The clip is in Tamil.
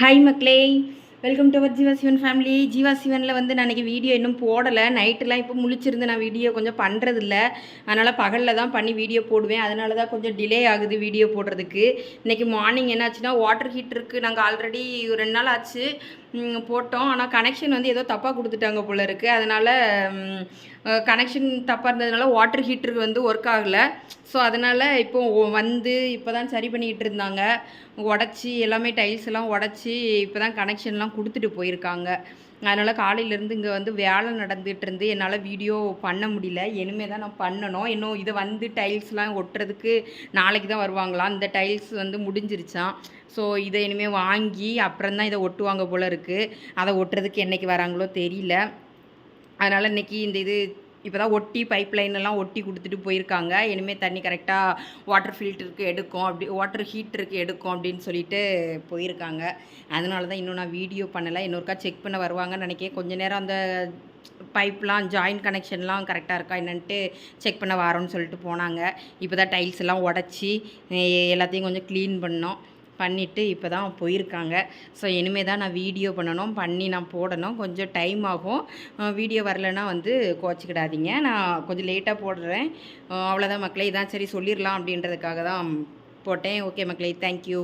ஹாய் மக்களே welcome to our Jeeva Sivan family Jeeva சிவனில் வந்து நான் இன்றைக்கி வீடியோ இன்னும் போடலை. நைட்டெலாம் இப்போ முழிச்சிருந்து நான் வீடியோ கொஞ்சம் பண்ணுறதில்ல அதனால் பகலில் தான் பண்ணி வீடியோ போடுவேன். அதனால தான் கொஞ்சம் டிலே ஆகுது வீடியோ போடுறதுக்கு. இன்றைக்கி மார்னிங் என்னாச்சுன்னா வாட்டர் ஹீட்டருக்கு நாங்கள் ஆல்ரெடி ஒரு ரெண்டு நாள் ஆச்சு. போட்டோம். ஆனால் கனெக்ஷன் வந்து ஏதோ தப்பாக கொடுத்துட்டாங்க போல இருக்குது அதனால் கனெக்ஷன் தப்பாக இருந்ததுனால வாட்டர் ஹீட்டருக்கு வந்து ஒர்க் ஆகலை. ஸோ அதனால் இப்போ வந்து இப்போ தான் சரி பண்ணிக்கிட்டு இருந்தாங்க. உடச்சி எல்லாமே டைல்ஸ் எல்லாம் உடச்சி இப்போ தான் கனெக்ஷன்லாம் கொடுத்துட்டு போயிருக்காங்க. அதனால் காலையிலேருந்து இங்கே வந்து வேலை நடந்துகிட்டு இருந்து என்னால் வீடியோ பண்ண முடியல. இனிமே தான் நான் பண்ணணும். இன்னும் இதை வந்து டைல்ஸ்லாம் ஒட்டுறதுக்கு நாளைக்கு தான் வருவாங்களாம் இந்த டைல்ஸ் வந்து முடிஞ்சிருச்சான் ஸோ இதை இனிமேல் வாங்கி அப்புறம் தான் இதை ஒட்டுவாங்க போல் இருக்குது அதை ஒட்டுறதுக்கு என்னைக்கு வராங்களோ தெரியல. அதனால் இன்னைக்கு இந்த இது இப்போ தான் ஒட்டி பைப் எல்லாம் ஒட்டி கொடுத்துட்டு போயிருக்காங்க. இனிமேல் தண்ணி கரெக்டாக வாட்டர் ஃபில்டருக்கு எடுக்கும். அப்படி வாட்டர் ஹீட்டருக்கு எடுக்கும் அப்படின்னு சொல்லிட்டு போயிருக்காங்க. அதனால தான் இன்னும் நான் வீடியோ பண்ணலை. இன்னொருக்கா செக் பண்ண வருவாங்கன்னு நினைக்கிறேன். கொஞ்ச நேரம் அந்த பைப்லாம் ஜாயின் கனெக்ஷன்லாம் கரெக்டாக இருக்கா என்னன்ட்டு செக் பண்ண வரோன்னு சொல்லிட்டு போனாங்க. இப்போ தான் டைல்ஸ் எல்லாம் உடச்சி எல்லாத்தையும் கொஞ்சம் க்ளீன் பண்ணோம். பண்ணிவிட்டு இப்போ தான் போயிருக்காங்க. ஸோ இனிமேல் தான் நான் வீடியோ பண்ணணும் பண்ணி நான் போடணும். கொஞ்சம் டைம் ஆகும். வீடியோ வரலைன்னா வந்து கோச்சிக்கிடாதீங்க. நான் கொஞ்சம் லேட்டாக போடுறேன். அவ்வளோதான் மக்களே. இதான் சரி சொல்லிடலாம் அப்படின்றதுக்காக தான் போட்டேன். ஓகே மக்களே தேங்க்யூ